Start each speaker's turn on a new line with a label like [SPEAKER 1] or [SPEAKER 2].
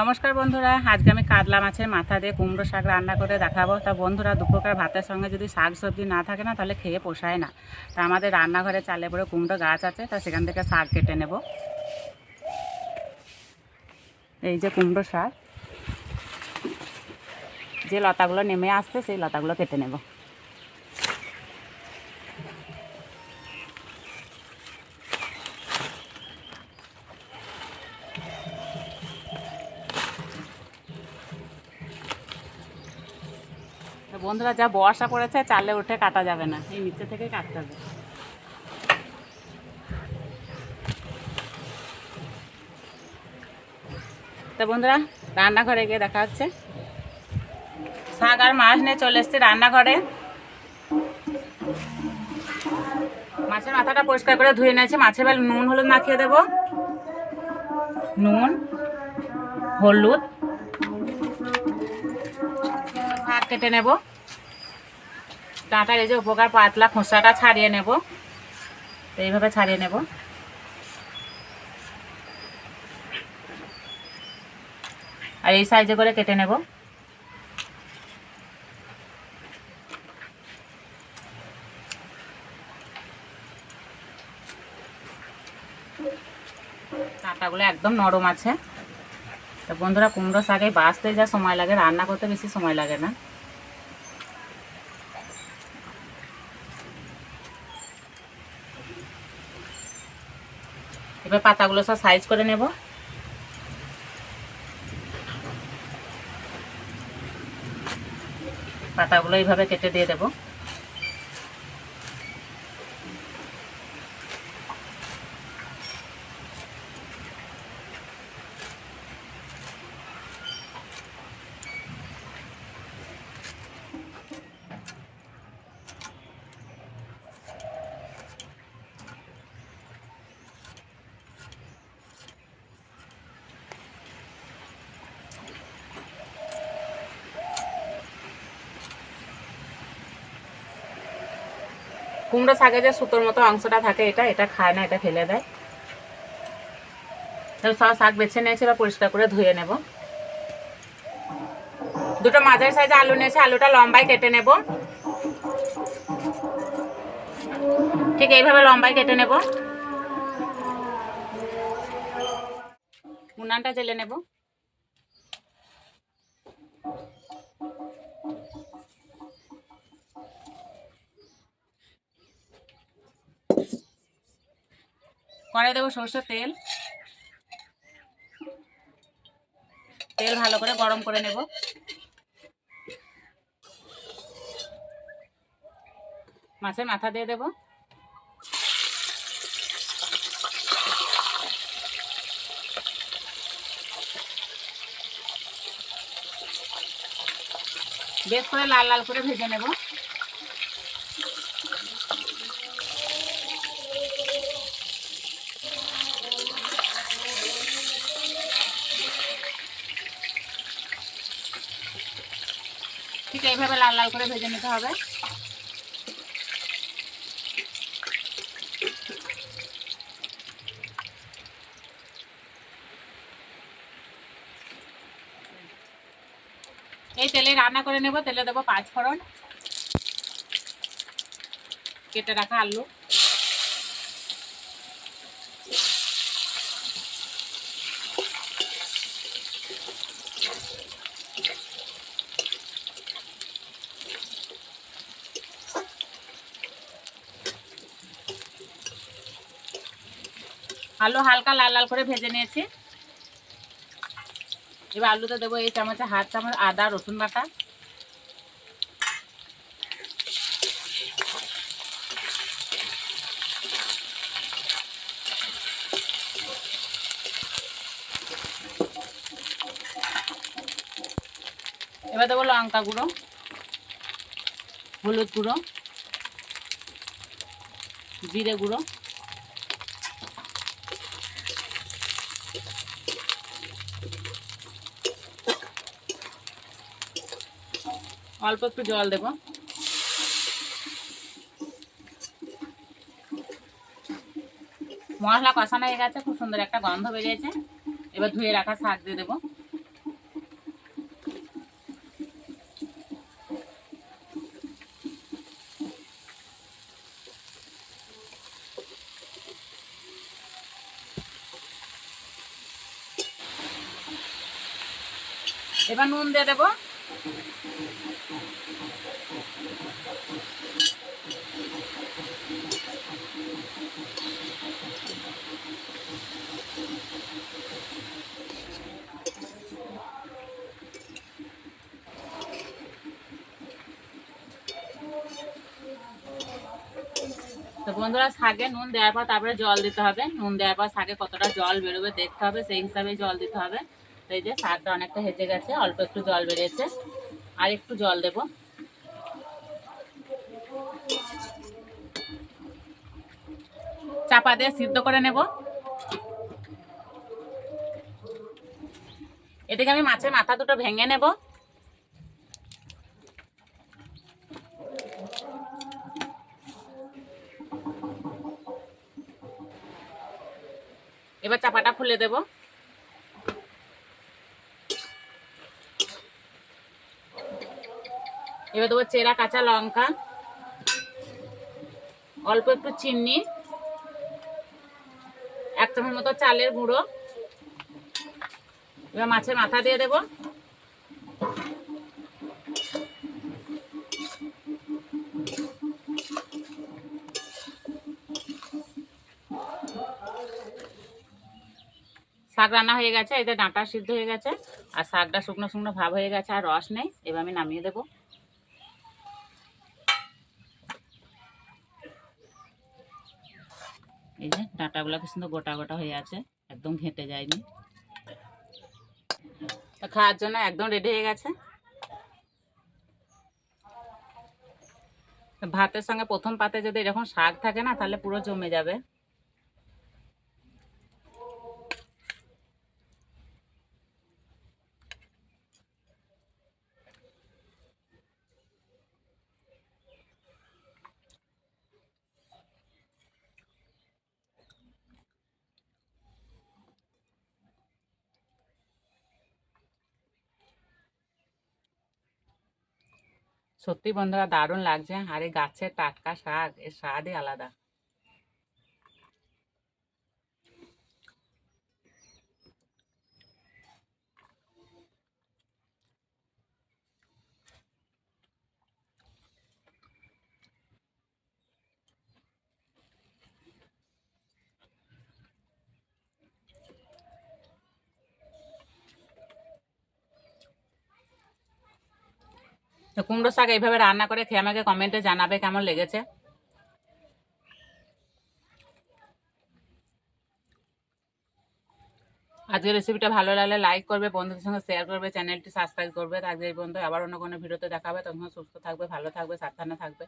[SPEAKER 1] নমস্কার বন্ধুরা, আজকে আমি কাতলা মাছের মাথা দিয়ে কুমড়ো শাক রান্না করে দেখাবো। তা বন্ধুরা, দুপ্রকার ভাতের সঙ্গে যদি শাক সবজি না থাকে না, তাহলে খেয়ে পোষায় না। তা আমাদের রান্নাঘরে চালে পরে কুমড়ো গাছ আছে, তা সেখান থেকে শাক কেটে নেব। এই যে কুমড়ো শাক, যে লতাগুলো নেমে আসছে, সেই লতাগুলো কেটে নেব। বন্ধুরা যা বর্ষা পড়েছে, চালে উঠে কাটা যাবে না। এই নিচে থেকে কাটতে হবে। তো বন্ধুরা, রান্নাঘরে গিয়ে দেখা হচ্ছে। শাক আর মাছ নিয়ে চলে এসছি রান্নাঘরে। মাছের মাথাটা পরিষ্কার করে ধুয়ে নিয়েছি। মাছের বেল নুন, হলুদ মাখিয়ে দেবো। নুন, হলুদ। শাক কেটে নেব। ডাঁটার এই যে উপকার পাতলা খোসাটা ছাড়িয়ে নেব। তো এইভাবে ছাড়িয়ে নেব। আর এই সাইজে করে কেটে নেব। কাঁটাগুলো একদম নরম আছে। তো বন্ধুরা কুমড়ো শাকে বাঁচতে যা সময় লাগে, রান্না করতে বেশি সময় লাগে না। এবার পাতাগুলো সব সাইজ করে নেব। পাতাগুলো এইভাবে কেটে দিয়ে দেবো। কুমড়ো শাকে যে সুতোর মতো অংশটা থাকে এটা এটা খায় না, এটা ফেলে দেয়। তাহলে সব শাক বেছে নিয়েছি বা পরিষ্কার করে ধুয়ে নেব। দুটো মাঝারি সাইজে আলু নিয়েছি, আলুটা লম্বাই কেটে নেব। ঠিক এইভাবে লম্বাই কেটে নেব। উনানটা জেলে নেব। কড়াই দেবো সরষের তেল। তেল ভালো করে গরম করে নেব। মাছের মাথা দিয়ে দেব। বেশ করে লাল লাল করে ভেজে নেব। ঠিক এইভাবে লাল লাল করে ভেজে নিতে হবে। এই তেলে রান্না করে নেব, তেলে দেবো পাঁচ ফোড়ন কেটে রাখা আলু। আলু হালকা লাল লাল করে ভেজে নিয়েছি। এবার আলুতে দেবো এই চামচে হাত চামচ আদা, রসুন বাটা। এবার দেবো লঙ্কা গুঁড়ো, হলুদ গুঁড়ো, জিরে গুঁড়ো। অল্প একটু জল দেব। মশলা কষানো হয়ে গেছে, খুব সুন্দর একটা গন্ধ বেরিয়েছে। এবার ধুয়ে রাখা শাক দিয়ে দেবো। এবার নুন দিয়ে দেবো। তো বন্ধুরা শাকে নুন দেওয়ার পর তারপরে জল দিতে হবে। নুন দেওয়ার পর শাকে কতটা জল বেরোবে দেখতে হবে, সেই হিসাবে জল দিতে হবে। তো এই যে শাকটা অনেকটা হেঁচে গেছে, অল্প একটু জল বেরিয়েছে। আর একটু জল দেব। চাপা দিয়ে সিদ্ধ করে নেব। এদিকে আমি মাছের মাথা দুটো ভেঙে নেব। এবার চাপাটা খুলে দেব। এবার দেবো চেরা, কাঁচা লঙ্কা, অল্প একটু চিনি, এক চামচ মতো চালের গুঁড়ো। এবার মাছের মাথা দিয়ে দেব। শাক রান্না হয়ে গেছে এতে ডাঁটা সিদ্ধ হয়ে গেছে, আর শাকটা শুকনো শুকনো ভাব হয়ে গেছে, আর রস নেই, এবার আমি নামিয়ে দেবো। এই যে ডাঁটাগুলো কি সুন্দর গোটা গোটা হয়ে আছে, একদম ঘেঁটে যায়নি। তো খাওয়ার জন্য একদম রেডি হয়ে গেছে। ভাতের সঙ্গে প্রথম পাতে যদি এরকম শাক থাকে না, তাহলে পুরো জমে যাবে। সত্যি বন্ধুরা দারুণ লাগছে। আর এই গাছের টাটকা শাক এর স্বাদই আলাদা। কুমড়ো শাক এইভাবে রান্না করে খেয়ে আমাকে কমেন্টে জানাবে কেমন লেগেছে। আজকের রেসিপিটা ভালো লাগলে লাইক করবে, বন্ধুদের সঙ্গে শেয়ার করবে চ্যানেলটি সাবস্ক্রাইব করবে। আজকে এই বন্ধু আবার অন্য কোনো ভিডিওতে দেখাবে। তখন সুস্থ থাকবে, ভালো থাকবে, সাবধানে থাকবে।